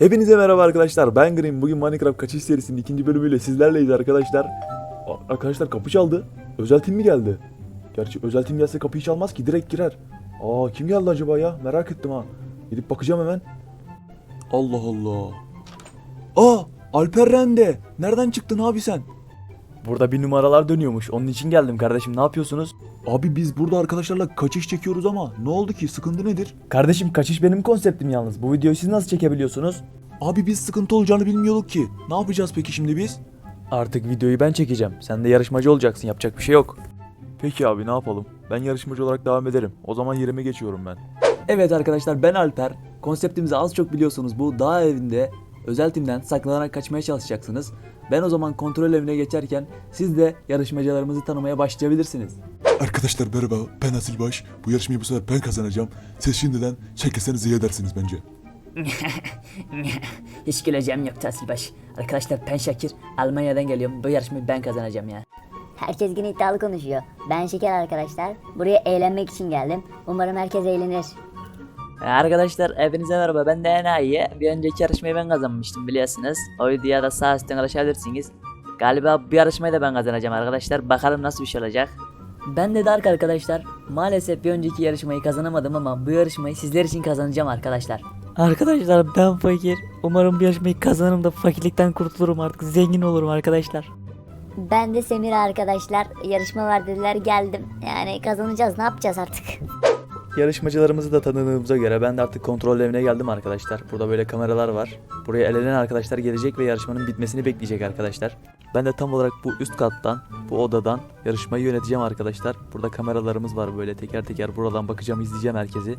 Hepinize merhaba arkadaşlar. Ben Green. Bugün Minecraft kaçış serisinin ikinci bölümüyle sizlerleyiz arkadaşlar. Arkadaşlar kapı çaldı. Özel tim mi geldi? Gerçi özel tim gelse kapıyı çalmaz ki direkt girer. Aa kim geldi acaba ya? Merak ettim ha. Gidip bakacağım hemen. Allah Allah. Aa Alper Rende. Nereden çıktın abi sen? Burada bir numaralar dönüyormuş. Onun için geldim kardeşim. Ne yapıyorsunuz? Abi biz burada arkadaşlarla kaçış çekiyoruz ama ne oldu ki? Sıkıntı nedir? Kardeşim kaçış benim konseptim yalnız. Bu videoyu siz nasıl çekebiliyorsunuz? Abi biz sıkıntı olacağını bilmiyorduk ki. Ne yapacağız peki şimdi biz? Artık videoyu ben çekeceğim. Sen de yarışmacı olacaksın. Yapacak bir şey yok. Peki abi ne yapalım? Ben yarışmacı olarak devam ederim. O zaman yerime geçiyorum ben. Evet arkadaşlar ben Alper. Konseptimizi az çok biliyorsunuz. Bu dağ evinde özel timden saklanarak kaçmaya çalışacaksınız. Ben o zaman kontrol evine geçerken siz de yarışmacılarımızı tanımaya başlayabilirsiniz. Arkadaşlar merhaba ben Asilbaş. Bu yarışmayı bu sefer ben kazanacağım. Siz şimdiden çekilseniz iyi edersiniz bence. Hiç güleceğim yok Tahsilbaş. Arkadaşlar ben Şakir. Almanya'dan geliyorum. Bu yarışmayı ben kazanacağım ya. Herkes yine iddialı konuşuyor. Ben Şeker arkadaşlar. Buraya eğlenmek için geldim. Umarım herkes eğlenir. Arkadaşlar hepinize merhaba. Ben de Enayi. Bir önceki yarışmayı ben kazanmıştım biliyorsunuz. O videoya da sağ üstten ulaşabilirsiniz. Galiba bu yarışmayı da ben kazanacağım arkadaşlar. Bakalım nasıl bir şey olacak. Ben de Dark arkadaşlar. Maalesef bir önceki yarışmayı kazanamadım ama bu yarışmayı sizler için kazanacağım arkadaşlar. Arkadaşlar ben fakir. Umarım bu yarışmayı kazanırım da fakirlikten kurtulurum artık. Zengin olurum arkadaşlar. Ben de Semir arkadaşlar. Yarışma var dediler geldim. Yani kazanacağız ne yapacağız artık. Yarışmacılarımızı da tanıdığımıza göre ben de artık kontrol evine geldim arkadaşlar. Burada böyle kameralar var. Buraya elenen arkadaşlar gelecek ve yarışmanın bitmesini bekleyecek arkadaşlar. Ben de tam olarak bu üst kattan, bu odadan yarışmayı yöneteceğim arkadaşlar. Burada kameralarımız var böyle teker teker buradan bakacağım izleyeceğim herkesi.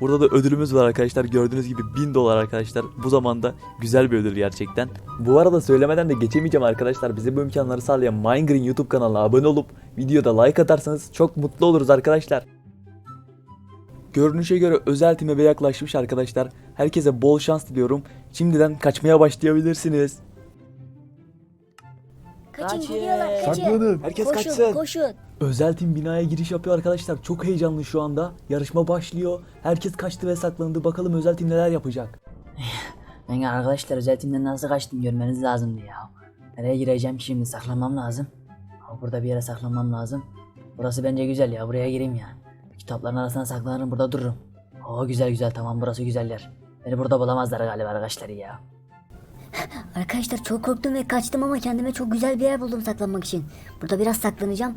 Burada da ödülümüz var arkadaşlar. Gördüğünüz gibi 1000 dolar arkadaşlar. Bu zamanda güzel bir ödül gerçekten. Bu arada söylemeden de geçemeyeceğim arkadaşlar. Bize bu imkanları sağlayan Minegreen YouTube kanalına abone olup videoda like atarsanız çok mutlu oluruz arkadaşlar. Görünüşe göre özel time ve yaklaşmış arkadaşlar. Herkese bol şans diliyorum. Şimdiden kaçmaya başlayabilirsiniz. Kaçın Kaçın. geliyorlar kaçın. Saklanın. Herkes koşun kaçsın. koşun. Özel tim binaya giriş yapıyor arkadaşlar. Çok heyecanlı şu anda. Yarışma başlıyor. Herkes kaçtı ve saklandı. Bakalım özel tim neler yapacak. Ben arkadaşlar özel timden nasıl kaçtım görmeniz lazımdı ya. Nereye gireceğim ki şimdi saklanmam lazım. Ama burada bir yere saklanmam lazım. Burası bence güzel ya buraya gireyim ya. Kitapların arasına saklanırım burada dururum. Oo güzel güzel tamam burası güzel yer. Beni burada bulamazlar galiba arkadaşlar ya. Arkadaşlar çok korktum ve kaçtım ama kendime çok güzel bir yer buldum saklanmak için. Burada biraz saklanacağım.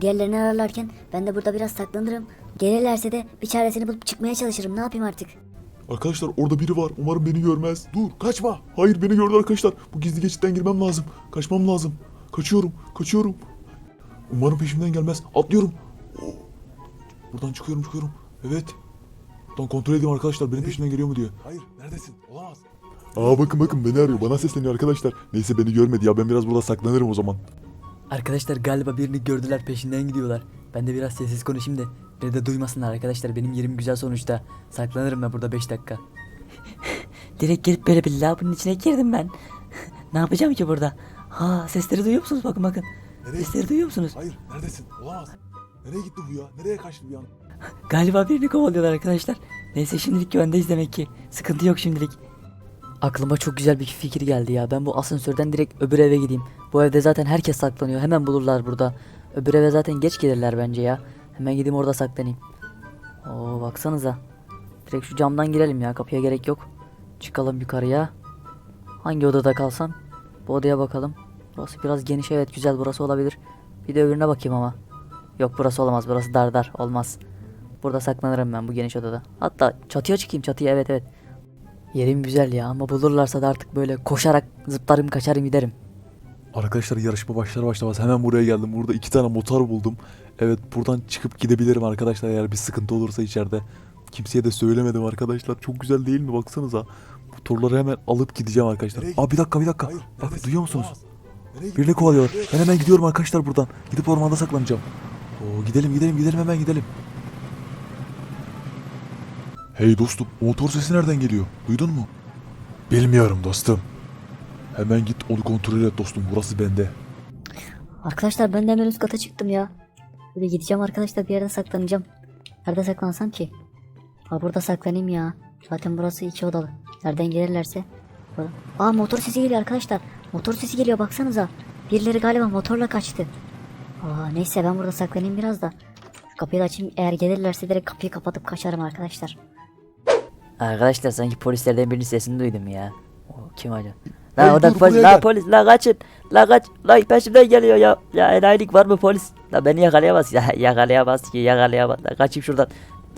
Diğerlerini ararlarken ben de burada biraz saklanırım. Gelirlerse de bir çaresini bulup çıkmaya çalışırım. Ne yapayım artık? Arkadaşlar orada biri var. Umarım beni görmez. Dur kaçma. Hayır beni gördü arkadaşlar. Bu gizli geçitten girmem lazım. Kaçmam lazım. Kaçıyorum. Kaçıyorum. Umarım peşimden gelmez. Atlıyorum. Buradan çıkıyorum çıkıyorum. Evet. Buradan kontrol edeyim arkadaşlar benim peşimden geliyor mu diye. Hayır neredesin? Olamaz. Aa bakın bakın beni arıyor. Bana sesleniyor arkadaşlar. Neyse beni görmedi ya. Ben biraz burada saklanırım o zaman. Arkadaşlar galiba birini gördüler peşinden gidiyorlar. Ben de biraz sessiz konuşayım da beni de duymasınlar arkadaşlar. Benim yerim güzel sonuçta. Saklanırım ben burada 5 dakika. Direkt gelip böyle bir lavabonun içine girdim ben. ne yapacağım ki burada? Ha sesleri duyuyor musunuz? Bakın bakın. Nereye Sesleri duyuyor musunuz? Hayır neredesin? Olamaz. Nereye gitti bu ya? Nereye kaçtı bir an? Galiba birini kovalıyorlar arkadaşlar. Neyse şimdilik güvendeyiz demek ki. Sıkıntı yok şimdilik. Aklıma çok güzel bir fikir geldi ya. Ben bu asansörden direkt öbür eve gideyim. Bu evde zaten herkes saklanıyor. Hemen bulurlar burada. Öbür eve zaten geç gelirler bence ya. Hemen gideyim orada saklanayım. Oo baksanıza. Direkt şu camdan girelim ya. Kapıya gerek yok. Çıkalım yukarıya. Hangi odada kalsam? Bu odaya bakalım. Burası biraz geniş evet güzel burası olabilir. Bir de öbürüne bakayım ama. Yok burası olamaz. Burası dar dar. Olmaz. Burada saklanırım ben bu geniş odada. Hatta çatıya çıkayım çatıya evet evet. Yerim güzel ya ama bulurlarsa da artık böyle koşarak zıplarım kaçarım giderim. Arkadaşlar yarışma başlar başlamaz hemen buraya geldim. Burada iki tane motor buldum. Evet buradan çıkıp gidebilirim arkadaşlar eğer bir sıkıntı olursa içeride. Kimseye de söylemedim arkadaşlar. Çok güzel değil mi baksanıza. Motorları hemen alıp gideceğim arkadaşlar. Nereye Aa bir dakika bir dakika. Hayır Bak duyuyor musunuz? Birini kovalıyorlar. Ben hemen gidiyorum arkadaşlar buradan. Gidip ormanda saklanacağım. Oo, gidelim gidelim gidelim hemen gidelim. Hey dostum, motor sesi nereden geliyor? Duydun mu? Bilmiyorum dostum. Hemen git onu kontrol et dostum. Burası bende. Arkadaşlar ben de hemen üst kata çıktım ya. Böyle gideceğim arkadaşlar bir yerde saklanacağım. Nerede saklansam ki? Ha burada saklanayım ya. Zaten burası iki odalı. Nereden gelirlerse. Aa motor sesi geliyor arkadaşlar. Motor sesi geliyor baksanıza. Birileri galiba motorla kaçtı. Aa neyse ben burada saklanayım biraz da. Şu kapıyı da açayım. Eğer gelirlerse direkt kapıyı kapatıp kaçarım arkadaşlar. Arkadaşlar sanki polislerden birinin sesini duydum ya. O kim acaba? La o da polis. La gel. polis. La kaçın. La kaç. La peşimden geliyor ya. Ya enayilik var mı polis? La beni yakalayamaz. Ya yakalayamaz ki yakalayamaz. La kaçayım şuradan.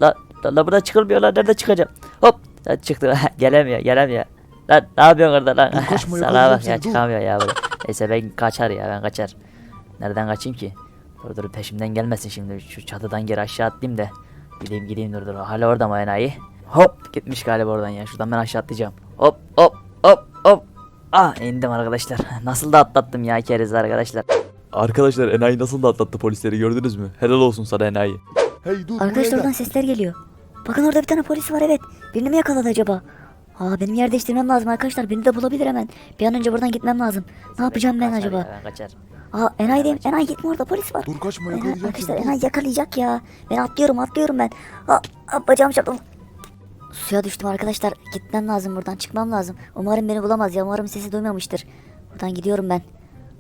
La, la, la buradan çıkılmıyor lan. Nereden çıkacağım? Hop. La çıktı. gelemiyor. Gelemiyor. Lan ne yapıyorsun orada lan? Yakalayacağım bak ya çıkamıyor ya burada. Neyse ben kaçar ya ben kaçar. Nereden kaçayım ki? Dur dur peşimden gelmesin şimdi. Şu çatıdan geri aşağı atlayayım da. Gideyim gideyim dur dur. Hala orada mı enayi? Hop gitmiş galiba oradan ya. Şuradan ben aşağı atlayacağım. Hop hop hop hop. Ah indim arkadaşlar. Nasıl da atlattım ya keriz arkadaşlar. Arkadaşlar enayi nasıl da atlattı polisleri gördünüz mü? Helal olsun sana enayi. Hey dur Arkadaşlar gel. oradan sesler geliyor. Bakın orada bir tane polis var evet. Birini mi yakaladı acaba? Aa benim yer değiştirmem lazım arkadaşlar. Beni de bulabilir hemen. Bir an önce buradan gitmem lazım. Ne yapacağım ben Kaçar acaba? ya, ben kaçar. Aa Enay'deyim. Enay gitme orada polis var. Dur kaçma Enay, arkadaşlar seni. Enay yakalayacak ya. Ben atlıyorum atlıyorum ben. Aa, aa, bacağım çarptım. Suya düştüm arkadaşlar. Gitmem lazım buradan. Çıkmam lazım. Umarım beni bulamaz ya. Umarım sesi duymamıştır. Buradan gidiyorum ben.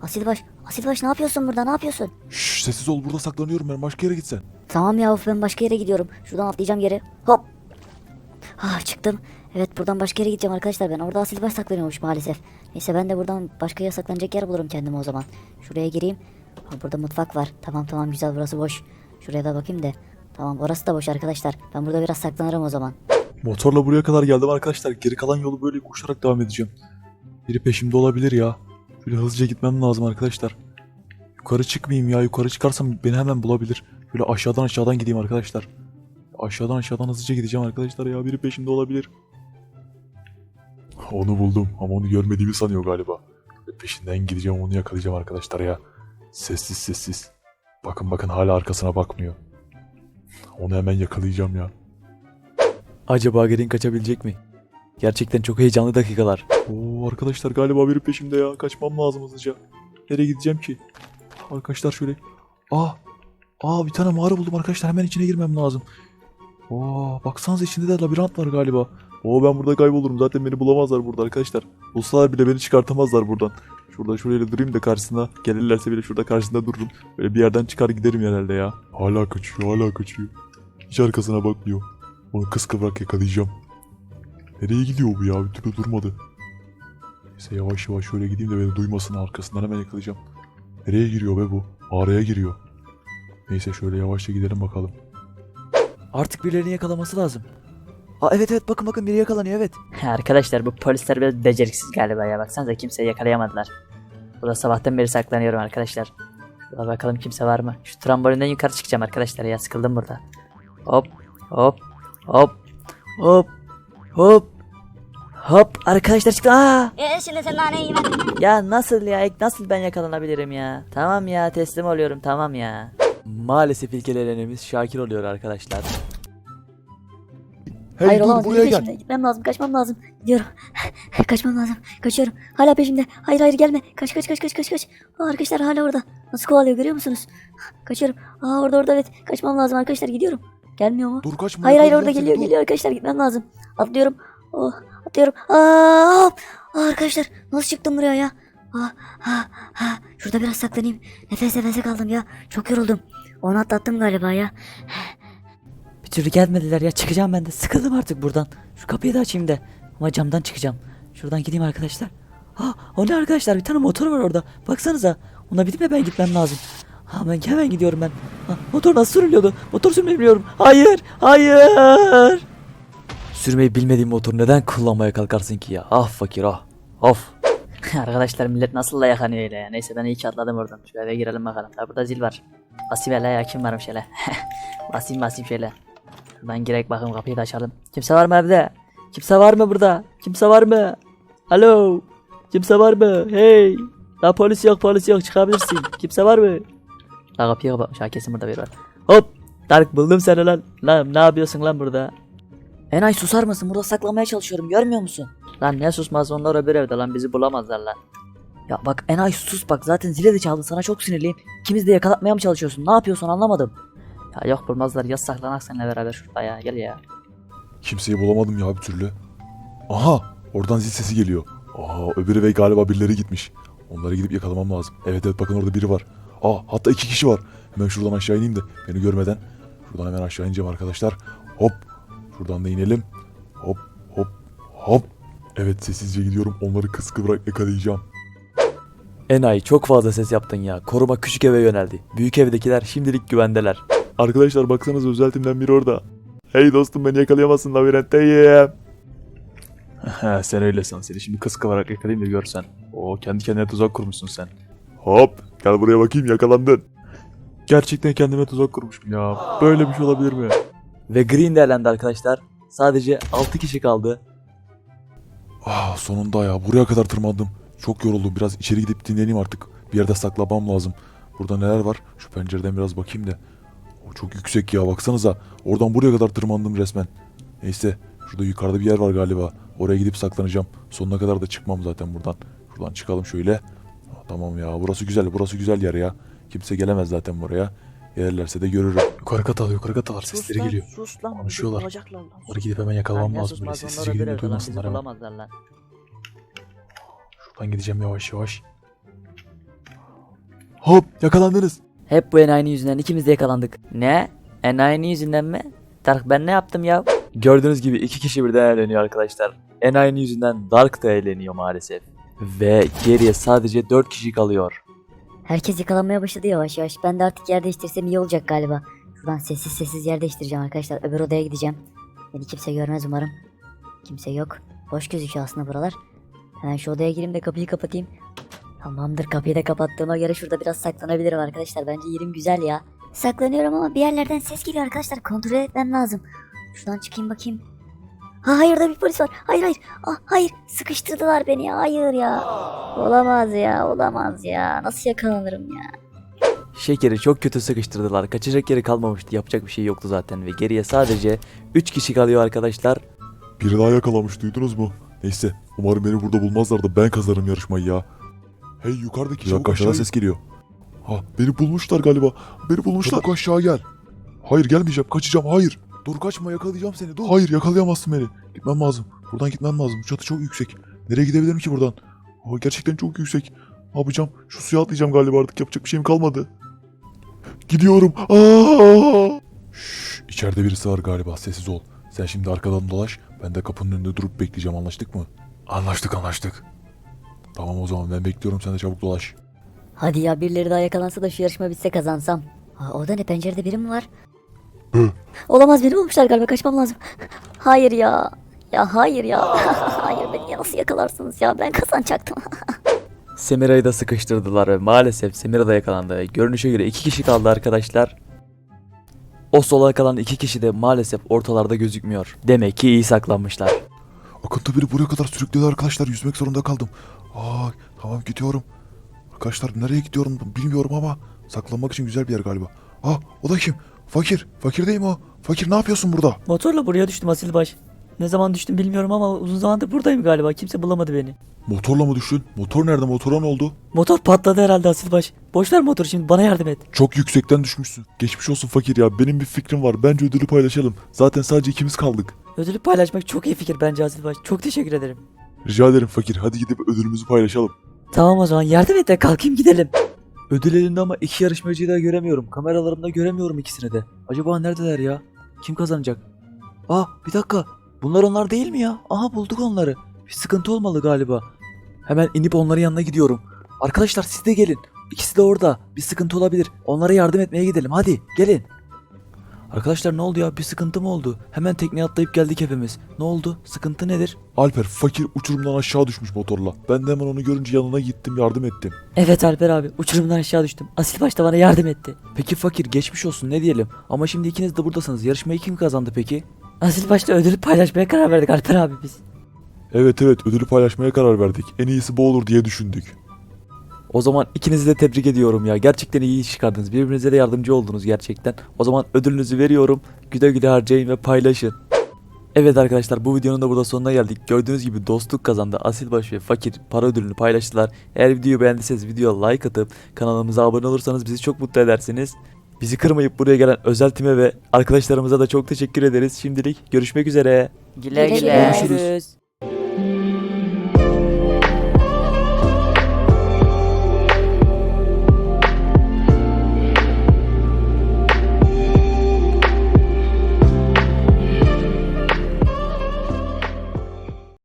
Asilbaş. Asilbaş ne yapıyorsun burada? Ne yapıyorsun? Şşş sessiz ol burada saklanıyorum ben başka yere gitsen. Tamam ya of ben başka yere gidiyorum. Şuradan atlayacağım geri. Hop. Ah çıktım. Evet buradan başka yere gideceğim arkadaşlar ben. Orada asil baş saklanıyormuş maalesef. Neyse ben de buradan başka yere saklanacak yer bulurum kendime o zaman. Şuraya gireyim. Ha, burada mutfak var. Tamam tamam güzel burası boş. Şuraya da bakayım da. Tamam orası da boş arkadaşlar. Ben burada biraz saklanırım o zaman. Motorla buraya kadar geldim arkadaşlar. Geri kalan yolu böyle koşarak devam edeceğim. Biri peşimde olabilir ya. Şöyle hızlıca gitmem lazım arkadaşlar. Yukarı çıkmayayım ya. Yukarı çıkarsam beni hemen bulabilir. Böyle aşağıdan aşağıdan gideyim arkadaşlar. Aşağıdan aşağıdan hızlıca gideceğim arkadaşlar ya. Biri peşimde olabilir. Onu buldum ama onu görmediğimi sanıyor galiba. Peşinden gideceğim onu yakalayacağım arkadaşlar ya. Sessiz sessiz. Bakın bakın hala arkasına bakmıyor. Onu hemen yakalayacağım ya. Acaba Gerin kaçabilecek mi? Gerçekten çok heyecanlı dakikalar. Oo arkadaşlar galiba biri peşimde ya. Kaçmam lazım hızlıca. Nereye gideceğim ki? Arkadaşlar şöyle. Aa! Aa bir tane mağara buldum arkadaşlar. Hemen içine girmem lazım. Oo baksanıza içinde de labirent var galiba. Oo ben burada kaybolurum. Zaten beni bulamazlar burada arkadaşlar. Bulsalar bile beni çıkartamazlar buradan. Şurada şöyle durayım da karşısına. Gelirlerse bile şurada karşısında dururum. Böyle bir yerden çıkar giderim herhalde ya. Hala kaçıyor hala kaçıyor. Hiç arkasına bakmıyor. Onu kıskıvrak yakalayacağım. Nereye gidiyor bu ya? Bir türlü durmadı. Neyse yavaş yavaş şöyle gideyim de beni duymasın arkasından hemen yakalayacağım. Nereye giriyor be bu? Mağaraya giriyor. Neyse şöyle yavaşça gidelim bakalım. Artık birilerini yakalaması lazım. Aa evet evet bakın bakın biri yakalanıyor evet. Arkadaşlar bu polisler biraz beceriksiz galiba ya. Baksanıza kimseyi yakalayamadılar. Burada sabahtan beri saklanıyorum arkadaşlar. Şurada bakalım kimse var mı? Şu trambolinden yukarı çıkacağım arkadaşlar ya. Sıkıldım burada. Hop hop hop hop hop hop arkadaşlar çıktı. Aa! Eee şimdi sen naneyi Ya nasıl ya? Nasıl ben yakalanabilirim ya? Tamam ya teslim oluyorum tamam ya. Maalesef ilk elenimiz Şakir oluyor arkadaşlar. Hey Hayır dur olamaz. buraya gel. peşimde. Gitmem lazım. Kaçmam lazım. Gidiyorum. Kaçmam lazım. Kaçıyorum. Hala peşimde. Hayır hayır gelme. Kaç kaç kaç kaç kaç kaç. Aa, arkadaşlar hala orada. Nasıl kovalıyor görüyor musunuz? Kaçıyorum. Aa orada orada evet. Kaçmam lazım arkadaşlar. Gidiyorum. Gelmiyor mu? Dur kaçma. Hayır hayır orada geliyor dur. geliyor arkadaşlar. Gitmem lazım. Atlıyorum. Oh, atlıyorum. Aa, hop. Aa, arkadaşlar nasıl çıktım buraya ya? Aa, ha, ha. Şurada biraz saklanayım. Nefes nefese kaldım ya. Çok yoruldum. Onu atlattım galiba ya. Bir türlü gelmediler ya çıkacağım ben de sıkıldım artık buradan. Şu kapıyı da açayım da. Ama camdan çıkacağım. Şuradan gideyim arkadaşlar. Ha o ne arkadaşlar bir tane motor var orada. Baksanıza. Ona binip hemen gitmem lazım. Ha ben hemen gidiyorum ben. Ha, motor nasıl sürülüyordu? Motor sürmeyi biliyorum. Hayır. Hayır. Sürmeyi bilmediğin motoru neden kullanmaya kalkarsın ki ya? Ah fakir ah. Of. Arkadaşlar millet nasıl da yakanıyor öyle ya. Neyse ben iyi ki atladım oradan. Şu eve girelim bakalım. Ha burada zil var. Basayım hele ya kim varmış hele. basayım basayım şöyle. Şuradan girek bakayım kapıyı da açalım. Kimse var mı evde? Kimse var mı burada? Kimse var mı? Alo? Kimse var mı? Hey! La polis yok polis yok çıkabilirsin. Kimse var mı? La kapıyı kapatmış. Ha kesin burada biri var. Hop! Tarık buldum seni lan. Lan ne yapıyorsun lan burada? Enay susar mısın? Burada saklamaya çalışıyorum. Görmüyor musun? Lan ne susmaz onlar öbür evde lan bizi bulamazlar lan. Ya bak Enay sus bak. Zaten zile de çaldın. Sana çok sinirliyim. İkimiz de yakalatmaya mı çalışıyorsun? Ne yapıyorsun anlamadım. Ya yok bulmazlar ya saklanak seninle beraber şurada ya gel ya. Kimseyi bulamadım ya bir türlü. Aha Oradan zil sesi geliyor. Aa öbürü ve galiba birileri gitmiş. Onları gidip yakalamam lazım. Evet evet bakın orada biri var. Aa hatta iki kişi var. Hemen şuradan aşağı ineyim de beni görmeden. Şuradan hemen aşağı ineceğim arkadaşlar. Hop. Şuradan da inelim. Hop hop hop. Evet sessizce gidiyorum. Onları kıskıvrak yakalayacağım. Enayi çok fazla ses yaptın ya. Koruma küçük eve yöneldi. Büyük evdekiler şimdilik güvendeler. Arkadaşlar baksanız özel timden biri orada. Hey dostum beni yakalayamazsın labirentteyim. Sen öyle san. Seni şimdi kız kıvarak yakalayayım da görsen. Oo kendi kendine tuzak kurmuşsun sen. Hop gel buraya bakayım yakalandın. Gerçekten kendime tuzak kurmuşum ya. Böyle bir şey olabilir mi? Ve Green de elendi arkadaşlar. Sadece 6 kişi kaldı. Ah sonunda ya buraya kadar tırmandım. Çok yoruldum. Biraz içeri gidip dinleneyim artık. Bir yerde saklamam lazım. Burada neler var? Şu pencereden biraz bakayım da. O çok yüksek ya baksanıza. Oradan buraya kadar tırmandım resmen. Neyse şurada yukarıda bir yer var galiba. Oraya gidip saklanacağım. Sonuna kadar da çıkmam zaten buradan. Şuradan çıkalım şöyle. Ah, Tamam ya burası güzel. Burası güzel yer ya. Kimse gelemez zaten buraya. Gelirlerse de görürüm. Yukarı kat alıyor. Yukarı kat alır. Sesleri geliyor. Sus lan. Konuşuyorlar. Lan. Onları gidip hemen yakalamam lazım. Böyle sessizce gidip duymasınlar hemen. Şuradan gideceğim yavaş yavaş. Hop yakalandınız. Hep bu enayinin yüzünden ikimiz de yakalandık. Ne? Enayinin yüzünden mi? Tarık ben ne yaptım ya? Gördüğünüz gibi iki kişi birden eğleniyor arkadaşlar. Enayi'nin yüzünden Dark da eğleniyor maalesef. Ve geriye sadece 4 kişi kalıyor. Herkes yakalanmaya başladı yavaş yavaş. Ben de artık yer değiştirsem iyi olacak galiba. Şuradan sessiz sessiz yer değiştireceğim arkadaşlar. Öbür odaya gideceğim. Beni kimse görmez umarım. Kimse yok. Boş gözüküyor aslında buralar. Hemen şu odaya gireyim de kapıyı kapatayım. Tamamdır kapıyı da kapattığıma göre şurada biraz saklanabilirim arkadaşlar. Bence yerim güzel ya. Saklanıyorum ama bir yerlerden ses geliyor arkadaşlar. Kontrol etmem lazım. Şuradan çıkayım bakayım. Ha hayır orada bir polis var. Hayır hayır. Ah, hayır sıkıştırdılar beni ya. Hayır ya. Olamaz ya olamaz ya. Nasıl yakalanırım ya. Şekeri çok kötü sıkıştırdılar. Kaçacak yeri kalmamıştı. Yapacak bir şey yoktu zaten. Ve geriye sadece 3 kişi kalıyor arkadaşlar. Biri daha yakalamış duydunuz mu? Neyse umarım beni burada bulmazlar da ben kazanırım yarışmayı ya. Hey yukarıdaki Bir çabuk dakika, aşağı aşağı- ses geliyor. Ha beni bulmuşlar galiba. Beni bulmuşlar. Çabuk aşağı gel. Hayır gelmeyeceğim kaçacağım hayır. Dur kaçma yakalayacağım seni dur. Hayır yakalayamazsın beni. Gitmem lazım. Buradan gitmem lazım. Çatı çok yüksek. Nereye gidebilirim ki buradan? Oh, gerçekten çok yüksek. Ne yapacağım? Şu suya atlayacağım galiba artık yapacak bir şeyim kalmadı. Gidiyorum. Aa! Şşş, içeride birisi var galiba. Sessiz ol. Sen şimdi arkadan dolaş. Ben de kapının önünde durup bekleyeceğim. Anlaştık mı? Anlaştık anlaştık. Tamam o zaman ben bekliyorum. Sen de çabuk dolaş. Hadi ya birileri daha yakalansa da şu yarışma bitse kazansam. Aa, orada ne pencerede biri mi var? Hı. Olamaz beni bulmuşlar galiba kaçmam lazım. Hayır ya. Ya hayır ya. hayır beni ya nasıl yakalarsınız ya ben kazanacaktım. Semira'yı da sıkıştırdılar ve maalesef Semira da yakalandı. Görünüşe göre 2 kişi kaldı arkadaşlar. O sola kalan 2 kişi de maalesef ortalarda gözükmüyor. Demek ki iyi saklanmışlar. Akıntı biri buraya kadar sürükledi arkadaşlar. Yüzmek zorunda kaldım. Aa, tamam gidiyorum. Arkadaşlar nereye gidiyorum bilmiyorum ama saklanmak için güzel bir yer galiba. Aa o da kim? Fakir. Fakir değil mi o? Fakir ne yapıyorsun burada? Motorla buraya düştüm Asilbaş. Ne zaman düştüm bilmiyorum ama uzun zamandır buradayım galiba. Kimse bulamadı beni. Motorla mı düştün? Motor nerede? Motora ne oldu? Motor patladı herhalde Asilbaş. Boş ver motoru şimdi bana yardım et. Çok yüksekten düşmüşsün. Geçmiş olsun fakir ya. Benim bir fikrim var. Bence ödülü paylaşalım. Zaten sadece ikimiz kaldık. Ödülü paylaşmak çok iyi fikir bence Asilbaş. Çok teşekkür ederim. Rica ederim fakir. Hadi gidip ödülümüzü paylaşalım. Tamam o zaman yardım et de kalkayım gidelim. Ödül elinde ama iki yarışmacıyı da göremiyorum. Kameralarımda göremiyorum ikisini de. Acaba neredeler ya? Kim kazanacak? Aa bir dakika. Bunlar onlar değil mi ya? Aha bulduk onları. Bir sıkıntı olmalı galiba. Hemen inip onların yanına gidiyorum. Arkadaşlar siz de gelin. İkisi de orada. Bir sıkıntı olabilir. Onlara yardım etmeye gidelim. Hadi gelin. Arkadaşlar ne oldu ya? Bir sıkıntı mı oldu? Hemen tekneye atlayıp geldik hepimiz. Ne oldu? Sıkıntı nedir? Alper fakir uçurumdan aşağı düşmüş motorla. Ben de hemen onu görünce yanına gittim yardım ettim. Evet Alper abi uçurumdan aşağı düştüm. Asilbaş da bana yardım etti. Peki fakir geçmiş olsun ne diyelim. Ama şimdi ikiniz de buradasınız. Yarışmayı kim kazandı peki? Asilbaş'ta ödülü paylaşmaya karar verdik Alper abi biz. Evet evet ödülü paylaşmaya karar verdik. En iyisi bu olur diye düşündük. O zaman ikinizi de tebrik ediyorum ya. Gerçekten iyi iş çıkardınız. Birbirinize de yardımcı oldunuz gerçekten. O zaman ödülünüzü veriyorum. Güle güle harcayın ve paylaşın. Evet arkadaşlar bu videonun da burada sonuna geldik. Gördüğünüz gibi dostluk kazandı. Asilbaş ve Fakir para ödülünü paylaştılar. Eğer videoyu beğendiyseniz videoya like atıp kanalımıza abone olursanız bizi çok mutlu edersiniz. Bizi kırmayıp buraya gelen özel time ve arkadaşlarımıza da çok teşekkür ederiz. Şimdilik görüşmek üzere. Güle Güle. Görüşürüz.